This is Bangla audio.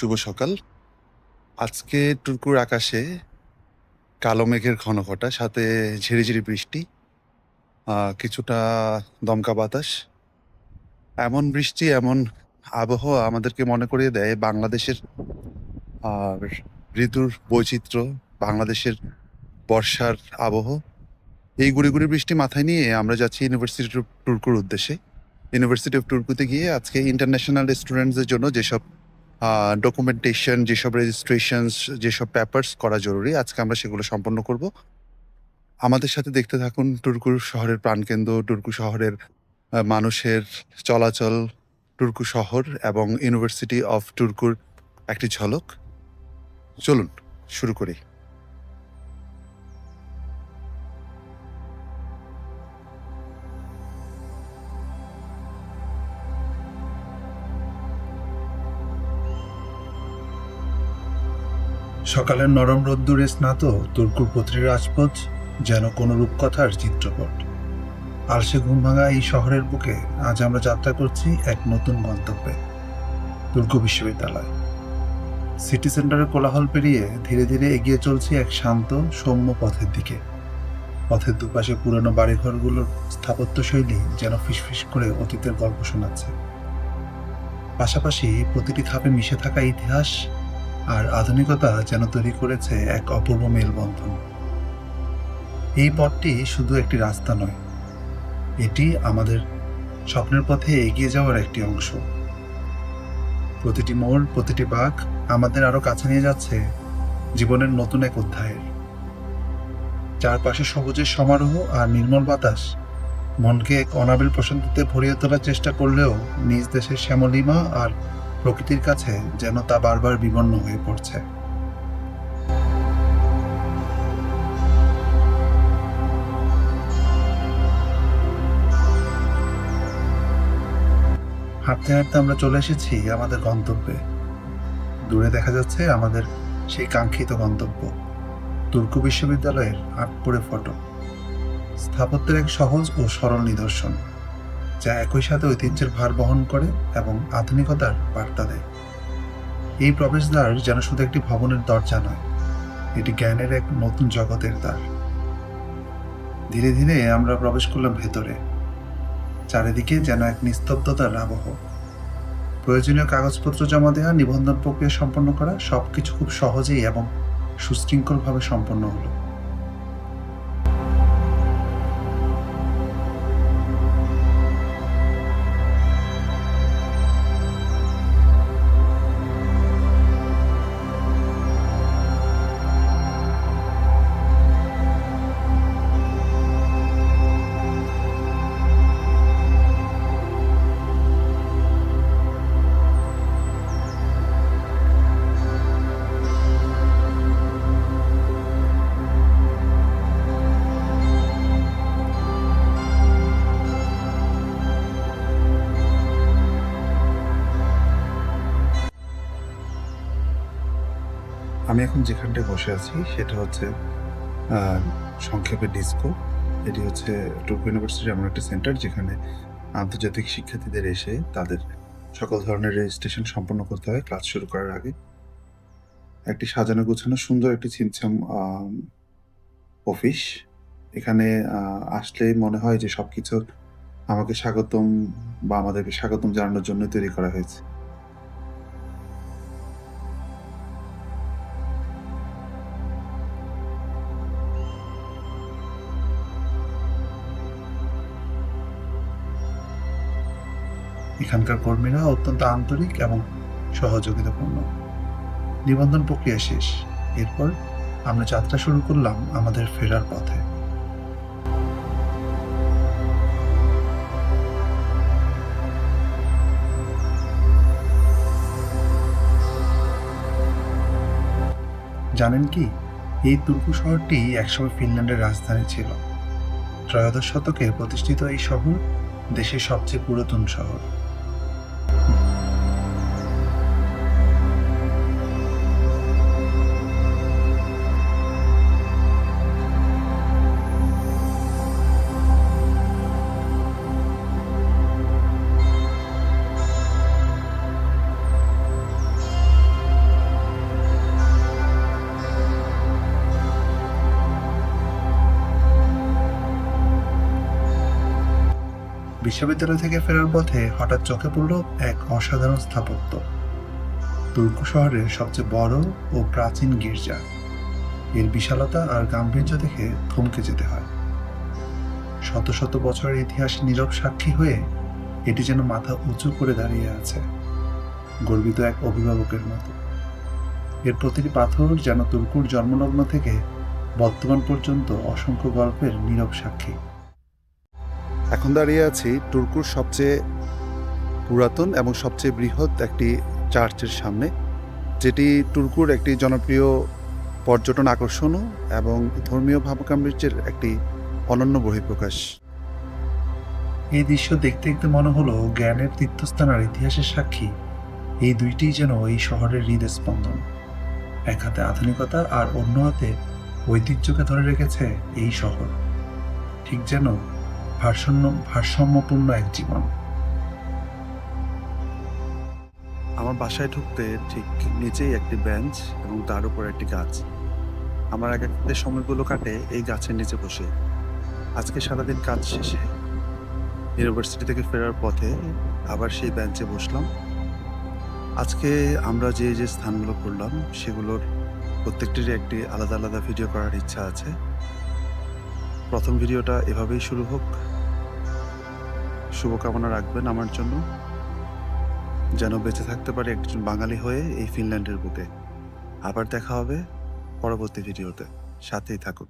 শুভ সকাল। আজকে টুরকুর আকাশে কালো মেঘের ঘনঘটা সাথে ঝিরিঝিরি বৃষ্টি কিছুটা দমকা বাতাস। এমন বৃষ্টি, এমন আবহাওয়া আমাদেরকে মনে করিয়ে দেয় বাংলাদেশের, আর ঋতুর বৈচিত্র্য, বাংলাদেশের বর্ষার আবহ। এই গুড়ি গুড়ি বৃষ্টি মাথায় নিয়ে আমরা যাচ্ছি ইউনিভার্সিটি অফ টুরকুর উদ্দেশ্যে। ইউনিভার্সিটি অফ টুরকুতে গিয়ে আজকে ইন্টারন্যাশনাল স্টুডেন্টসদের জন্য যেসব ডকুমেন্টেশন যেসব রেজিস্ট্রেশনস যেসব পেপার্স করা জরুরি, আজকে আমরা সেগুলো সম্পন্ন করব। আমাদের সাথে দেখতে থাকুন টুরকুর শহরের প্রাণকেন্দ্র টুরকু শহরের মানুষের চলাচল টুরকু শহর এবং ইউনিভার্সিটি অফ টুরকুর একটি ঝলক। চলুন, শুরু করি। সকালের নরম রোদ্দুরে স্নাত তুর্কুর পত্রী রাজপথ যেন কোনো রূপকথার চিত্রপট। আলসে ঘুম ভাঙা এই শহরের বুকে আজ আমরা যাত্রা করছি এক নতুন গন্তব্যে দুর্গ বিশ্ববিদ্যালয়। সিটি সেন্টারের কোলাহল পেরিয়ে ধীরে ধীরে এগিয়ে চলছি এক শান্ত, সৌম্য পথের দিকে। পথের দুপাশে পুরনো বাড়িঘরগুলোর স্থাপত্যশৈলী যেন ফিসফিস করে অতীতের গল্প শোনাচ্ছে। পাশাপাশি প্রতিটি ধাপে মিশে থাকা ইতিহাস আর আধুনিকতা যেন তৈরি করেছে এক অপূর্ব মেলবন্ধন। এই পথটি শুধু একটি রাস্তা নয়, এটি আমাদের স্বপ্নের পথে এগিয়ে যাওয়ার একটি অংশ। প্রতিটি মোড়, প্রতিটি বাঁক আমাদের আরও কাছে নিয়ে যাচ্ছে জীবনের নতুন এক অধ্যায়ের। চারপাশে সবুজের সমারোহ আর নির্মল বাতাস মনকে এক অনাবিল প্রশান্তিতে ভরিয়ে তোলার চেষ্টা করলেও নিজ দেশের শ্যামলিমা আর প্রকৃতির কাছে যেন তা বারবার বিবর্ণ হয়ে পড়ছে। হাঁটতে হাঁটতে আমরা চলে এসেছি আমাদের গন্তব্যে। দূরে দেখা যাচ্ছে আমাদের সেই কাঙ্ক্ষিত গন্তব্য, তুর্ক বিশ্ববিদ্যালয়ের আটপুরে ফটো। স্থাপত্যের এক সহজ ও সরল নিদর্শন। যা একই সাথে ঐতিহ্যের ভার বহন করে এবং আধুনিকতার বার্তা দেয়। এই প্রবেশদ্বার যেন শুধু একটি ভবনের দরজা নয়, এটি জ্ঞানের এক নতুন জগতের দ্বার। ধীরে ধীরে আমরা প্রবেশ করলাম ভেতরে। চারিদিকে যেন এক নিস্তব্ধতার আবহ। প্রয়োজনীয় কাগজপত্র জমা দেওয়া, নিবন্ধন প্রক্রিয়া সম্পন্ন করা সবকিছু খুব সহজেই এবং সুশৃঙ্খলভাবে সম্পন্ন হলো। আমি এখন যেখানটায় বসে আছি, সেটা হচ্ছে সংক্ষেপে ডিসকো। এটি হচ্ছে টুর্কু ইউনিভার্সিটির এমন একটা সেন্টার যেখানে আন্তর্জাতিক শিক্ষার্থীদের এসে তাদের সকল ধরনের রেজিস্ট্রেশন সম্পন্ন করতে হয় ক্লাস শুরু করার আগে। একটি সাজানো গোছানো সুন্দর একটি ছিমছাম অফিস। এখানে আসলে মনে হয় যে সবকিছু আমাকে স্বাগতম বা আমাদেরকে স্বাগতম জানানোর জন্য তৈরি করা হয়েছে। এখানকার কর্মীরা অত্যন্ত আন্তরিক এবং সহযোগিতাপূর্ণ। নিবন্ধন প্রক্রিয়া শেষ। এরপর আমরা যাত্রা শুরু করলাম আমাদের ফেরার পথে। জানেন কি, এই তুর্কু শহরটি একসময় ফিনল্যান্ডের রাজধানী ছিল। ত্রয়োদশ শতকে প্রতিষ্ঠিত এই শহর দেশের সবচেয়ে পুরাতন শহর। বিশ্ববিদ্যালয় থেকে ফেরার পথে হঠাৎ চোখে পড়ল এক অসাধারণ স্থাপত্য। তুর্কু শহরের সবচেয়ে বড় ও প্রাচীন গির্জা। এর বিশালতা আর গাম্ভীর্য দেখে থমকে যেতে হয়। শত শত বছরের ইতিহাস নীরব সাক্ষী হয়ে এটি যেন মাথা উঁচু করে দাঁড়িয়ে আছে, গর্বিত এক অভিভাবকের মতো। এর প্রতিটি পাথর যেন তুর্কুর জন্মলগ্ন থেকে বর্তমান পর্যন্ত অসংখ্য গল্পের নীরব সাক্ষী। এখন দাঁড়িয়ে আছি টুরকুর সবচেয়ে পুরাতন এবং সবচেয়ে বৃহৎ একটি চার্চের সামনে, যেটি টুরকুর একটি জনপ্রিয় পর্যটন আকর্ষণও এবং ধর্মীয় ভাবগাম্ভীর্যের একটি অনন্য বহিঃপ্রকাশ। এই দৃশ্য দেখতে দেখতে মনে হলো জ্ঞানের তীর্থস্থান আর ইতিহাসের সাক্ষী। এই দুইটিই যেন এই শহরের হৃদস্পন্দন। এক হাতে আধুনিকতা আর অন্য হাতে ঐতিহ্যকে ধরে রেখেছে এই শহর। ঠিক যেন ভারসাম্য, ভারসাম্যপূর্ণ এক জীবন। আমার বাসায় ঢুকতে ঠিক নিচেই একটি বেঞ্চ এবং তার উপর একটি গাছ। আমার একাকিত্বের সময়গুলো কাটে এই গাছের নিচে বসে। আজকে সারাদিন কাজ শেষে। ইউনিভার্সিটি থেকে ফেরার পথে আবার সেই বেঞ্চে বসলাম। আজকে আমরা যে যে স্থানগুলো করলাম, সেগুলোর প্রত্যেকটিরই একটি আলাদা আলাদা ভিডিও করার ইচ্ছা আছে। প্রথম ভিডিওটা এভাবেই শুরু হোক। শুভকামনা রাখবেন আমার জন্য। যেন বেঁচে থাকতে পারে একজন বাঙালি হয়ে এই ফিনল্যান্ডের বুকে। আবার দেখা হবে পরবর্তী ভিডিওতে। সাথেই থাকুন।